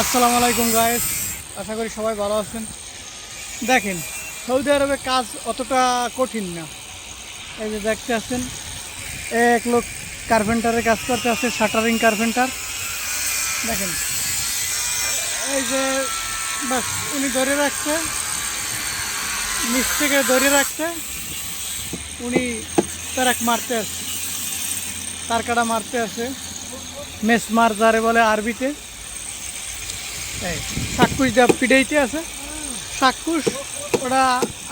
আসসালামু আলাইকুম গায়েস আশা করি সবাই ভালো আছেন। দেখেন, সৌদি আরবে কাজ অতটা কঠিন না। এই যে দেখতে আছেন, এক লোক কার্পেন্টারের কাজ করতে আছে শাটারিং কার্পেন্টার দেখেন, এই যে, বাস, উনি ধরে রাখছে, নিচ থেকে ধরে রাখছে, উনি তারাক মারতে আছে তার কাটা মারতে আছে মেস মার বলে আরবিতে। এই চাক্ষুষ যা পিড়াইতে আছে, চাক্ষুষ, ওরা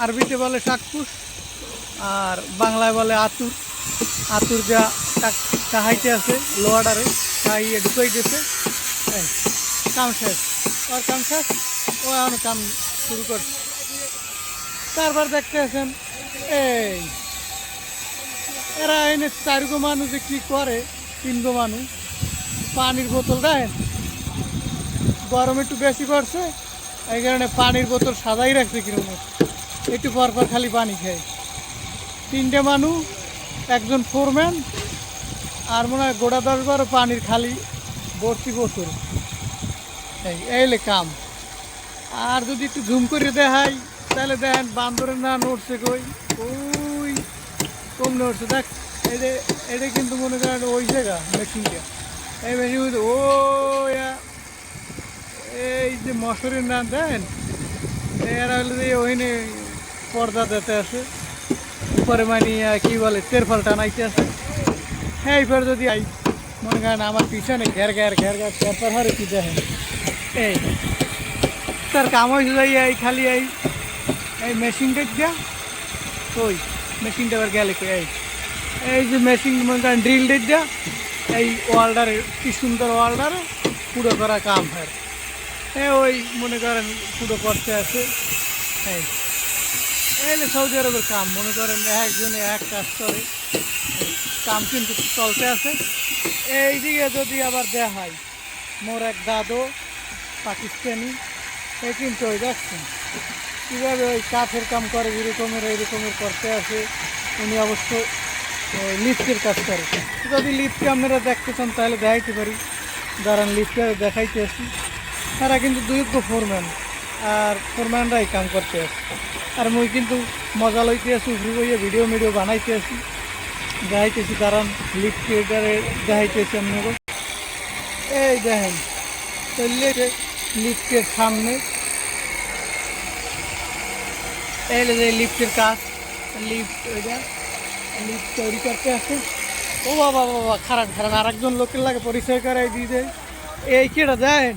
আরবিতে বলে চাক্ষুষ, আর বাংলায় বলে আতুর। আতুর যা চাহাইতে আছে, লোহাডারে চাহিয়ে ঢুকাইতেছে এই, কাম শেষ। ওর কাম শেষ, ও এখন কাম শুরু করছে। তারপর দেখতে আছেন এই, এরা এনে চারগো মানুষ যে কী করে, তিনগো মানুষ। পানির বোতল দেয় গরম একটু বেশি পড়ছে, এই কারণে পানির বোতল সাদাই রাখছে কীরকম। একটু পর পর খালি পানি খায়। তিনটে মানুষ একজন ফোরম্যান আর মনে হয় গোড়া দশ বারো পানির খালি ভর্তি বোতল। এই এইলে কাম। আর যদি একটু ঝুম করে দেখাই, তাহলে দেখেন বান্দরের না নড়ছে কই? ওই, কম নড়ছে। দেখ যে এটা কিন্তু মনে করেন ওই জায়গা মেশিনটা এই মেশিন ও এই যে মশারির নাম দেন, এরা হলো যে ওইনে পর্দা দিতে আছে উপরে মানে কি বলে তেরফল টানাইতে আছে হ্যাঁ এবার যদি আই, মনে করেন আমার পিছনে ঘের ঘের ঘের ঘের তেরপর হারে কি দেখেন? এই, তার কাম হয়েছে যাই এই খালি এই এই মেশিনটা দিয়া ওই মেশিনটা এবার গেলে এই এই যে মেশিন মনে করেন ড্রিল ডেট দিয়া, এই ওয়ালডারে কি সুন্দর ওয়ালডারে পুরো করা কাম হয়। হ্যাঁ ওই মনে করেন পুরো করতে আছে। হ্যাঁ। যে সৌদি আরবের কাম, মনে করেন একজনে এক কাজ করে। কাম কিন্তু চলতে আছে। এইদিকে যদি আবার হয়, মোর এক দাদু, পাকিস্তানি, এ কিন্তু ওই দেখছেন। কীভাবে ওই কাঠের কাম করে, এরকমের এইরকমের করতে আছে উনি অবশ্য লিফটের কাজ করে। যদি লিফটকে আপনারা দেখতে চান, তাহলে দেখাইতে পারি। দাঁড়ান লিফটে দেখাইতে আসি। তারা কিন্তু দুই ফোরম্যান আর ফোরম্যানরাই কাম করতে আছে আর মুই কিন্তু মজা লইতে আছি উপরে বইয়ে ভিডিও মিডিও বানাইতে আছি দেখাইতেছি, দাঁড়ান লিফটে এটারে দেখাইতেছি আপনাকে। এই দেখেন, চললে লিফটের সামনে। এই যে লিফটের কাজ লিফট ওইটা লিফট তৈরি করতে আছে ও বাবা বাবা খারাপ খারাপ আর একজন লোকের লাগে পরিচয় করাই দিয়ে দেয়। এই কেটা দেন